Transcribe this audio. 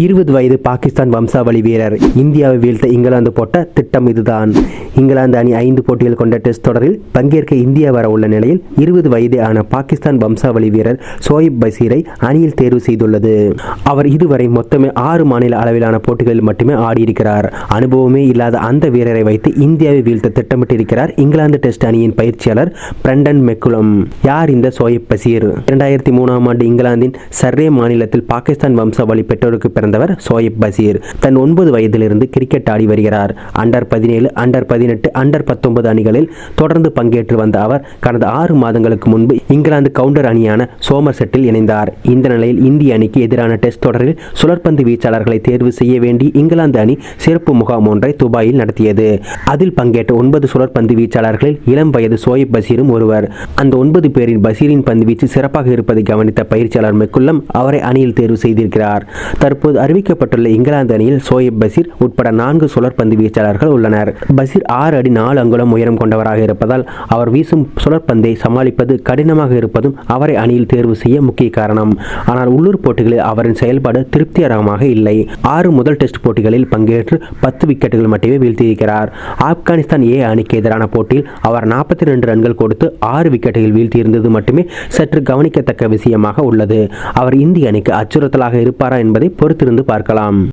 இருபது வயது பாகிஸ்தான் வம்சாவளி வீரர் இந்தியாவை வீழ்த்த இங்கிலாந்து போட்ட திட்டம் இதுதான். இங்கிலாந்து அணி ஐந்து போட்டிகள் கொண்ட டெஸ்ட் தொடரில் பங்கேற்க இந்தியா வர உள்ள நிலையில் இருபது வயதே ஆன பாகிஸ்தான் வம்சாவளி வீரர் சோயிப் பசீரை அணியில் தேர்வு செய்துள்ளது. அவர் இதுவரை மொத்தமே ஆறு மாநில அளவிலான போட்டிகளில் மட்டுமே ஆடியிருக்கிறார். அனுபவமே இல்லாத அந்த வீரரை வைத்து இந்தியாவை வீழ்த்த திட்டமிட்டிருக்கிறார் இங்கிலாந்து டெஸ்ட் அணியின் பயிற்சியாளர் பிரண்டன் மெக்குலம் யார் இந்த சோயிப் பசீர்? இரண்டாயிரத்தி மூணாம் ஆண்டு இங்கிலாந்தின் சர்ரே மாநிலத்தில் பாகிஸ்தான் வம்சாவளி பெற்றோருக்கு சேர்ந்தவர் சோயிப் பசீர். தன் ஒன்பது வயதிலிருந்து கிரிக்கெட் ஆடி வருகிறார். அண்டர் பதினேழு அண்டர் பதினெட்டு அண்டர் பத்தொன்பது அணிகளில் தொடர்ந்து பங்கேற்று வந்த அவர் கடந்த ஆறு மாதங்களுக்கு முன்பு இங்கிலாந்து கவுண்டர் அணியான சோமர் செட்டில் இணைந்தார். இந்த நிலையில் இந்திய அணிக்கு எதிரான டெஸ்ட் தொடரில் சுழற்பந்து வீச்சாளர்களை தேர்வு செய்ய வேண்டி இங்கிலாந்து அணி சிறப்பு முகாம் ஒன்றை துபாயில் நடத்தியது. அதில் பங்கேற்ற ஒன்பது சுழற்பந்து வீச்சாளர்களில் இளம் வயது சோயிப் பசீரும் ஒருவர். அந்த ஒன்பது பேரின் பசீரின் பந்துவீச்சு சிறப்பாக இருப்பதை கவனித்த பயிற்சியாளர் மெக்குல்லம் அவரை அணியில் தேர்வு செய்திருக்கிறார். தற்போது அறிவிக்கப்பட்டுள்ள இங்கிலாந்து அணியில் சோயிப் பசீர் உட்பட நான்கு சுழற்பந்து வீச்சாளர்கள் உள்ளனர். பசீர் ஆறு அடி நாலு அங்குலம் உயரம் கொண்டவராக இருப்பதால் அவர் வீசும் சுழற்பந்தை சமாளிப்பது கடினமாக இருப்பதும் அவரை அணியில் தேர்வு செய்ய முக்கிய காரணம். ஆனால் உள்ளூர் போட்டிகளில் அவரின் செயல்பாடு திருப்திகரமாக இல்லை. ஆறு முதல் டெஸ்ட் போட்டிகளில் பங்கேற்று பத்து விக்கெட்டுகள் மட்டுமே வீழ்த்தியிருக்கிறார். ஆப்கானிஸ்தான் ஏ அணிக்கு எதிரான போட்டியில் அவர் நாற்பத்தி ரெண்டு ரன்கள் கொடுத்து ஆறு விக்கெட்டுகள் வீழ்த்தியிருந்தது மட்டுமே சற்று கவனிக்கத்தக்க விஷயமாக உள்ளது. அவர் இந்திய அணிக்கு அச்சுறுத்தலாக இருப்பாரா என்பதை பொறுத்து பொறுத்திருந்து பார்க்கலாம்.